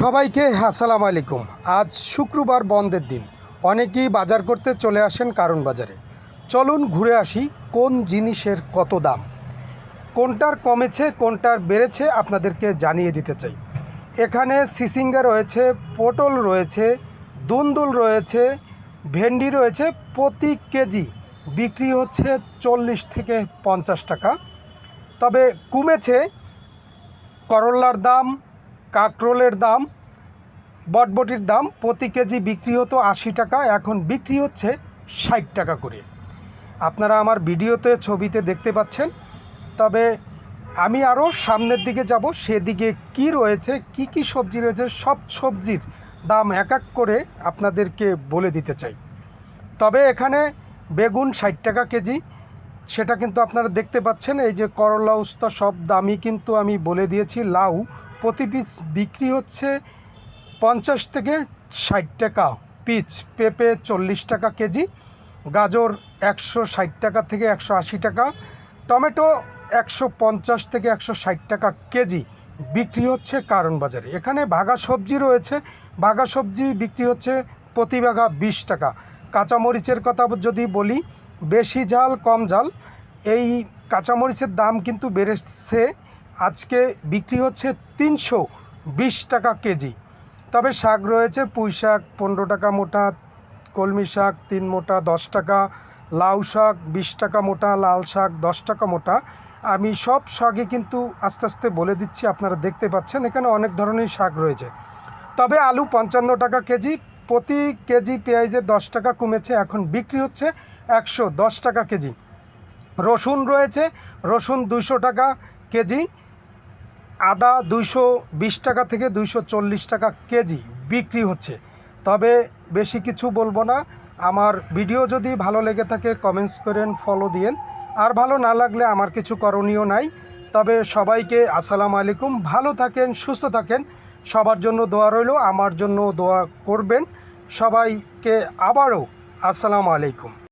সবাইকে আসসালামু আলাইকুম। আজ শুক্রবার বন্ধের দিন। অনেকেই বাজার করতে চলে আসেন কারণ বাজারে। চলুন ঘুরে আসি কোন জিনিসের কত দাম। কোনটার কমেছে, কোনটার বেড়েছে আপনাদেরকে জানিয়ে দিতে চাই। এখানে সিসিঙ্গা রয়েছে, পটল রয়েছে, দুন্দুল রয়েছে, ভেন্ডি রয়েছে, প্রতি কেজি বিক্রি হচ্ছে চল্লিশ থেকে পঞ্চাশ টাকা। তবে কমেছে করল্লার দাম কাকরোলের দাম, বটবটির দাম প্রতি কেজি বিক্রি হতো আশি টাকা, এখন বিক্রি হচ্ছে ষাট টাকা করে। আপনারা আমার ভিডিওতে, ছবিতে দেখতে পাচ্ছেন। তবে আমি আরও সামনের দিকে যাব, সেদিকে কি রয়েছে, কি কি সবজি রয়েছে, সব সবজির দাম এক এক করে আপনাদেরকে বলে দিতে চাই। তবে এখানে বেগুন ষাট টাকা কেজি, সেটা কিন্তু আপনারা দেখতে পাচ্ছেন, এই যে করলা, উস্তা, সব দামই কিন্তু আমি বলে দিয়েছি, লাউ প্রতি পিস বিক্রি হচ্ছে পঞ্চাশ থেকে ষাট টাকা পিচ, পেঁপে চল্লিশ টাকা কেজি, গাজর একশো ষাট টাকা থেকে একশো আশি টাকা, টমেটো একশো পঞ্চাশ থেকে একশো ষাট টাকা কেজি বিক্রি হচ্ছে কারণ বাজারে। এখানে ভাগা সবজি রয়েছে ভাগা সবজি বিক্রি হচ্ছে প্রতি ভাগা বিশ টাকা। কাঁচামরিচের কথা যদি বলি, বেশি ঝাল, কম ঝাল, এই কাঁচামরিচের দাম কিন্তু বেড়েছে আজকে বিক্রি হচ্ছে তিনশো বিশ টাকা কেজি। তবে শাক রয়েছে, পুঁই শাক পনেরো টাকা মোটা, কলমি শাক তিন মোটা, দশ টাকা, লাউ শাক বিশ টাকা মোটা, লাল শাক দশ টাকা মোটা। আমি সব শাকই কিন্তু আস্তে আস্তে বলে দিচ্ছি, আপনারা দেখতে পাচ্ছেন, এখানে অনেক ধরনের শাক রয়েছে। তবে আলু পঞ্চান্ন টাকা কেজি, প্রতি কেজি পেঁয়াজে দশ টাকা কমেছে, এখন বিক্রি হচ্ছে একশো দশ টাকা কেজি। রসুন রয়েছে, রসুন দুশো টাকা কেজি আদা দুইশো বিশ টাকা থেকে দুইশো চল্লিশ টাকা কেজি বিক্রি হচ্ছে। তবে বেশি কিছু বলব না। আমার ভিডিও যদি ভালো লেগে থাকে কমেন্টস করেন ফলো দিয়েন। আর ভালো না লাগলে আমার কিছু করণীয় নাই। তবে সবাইকে আসসালামু আলাইকুম। ভালো থাকেন, সুস্থ থাকেন। সবার জন্য দোয়া রইল, আমার জন্য দোয়া করবেন। সবাইকে আবারও আসসালামু আলাইকুম।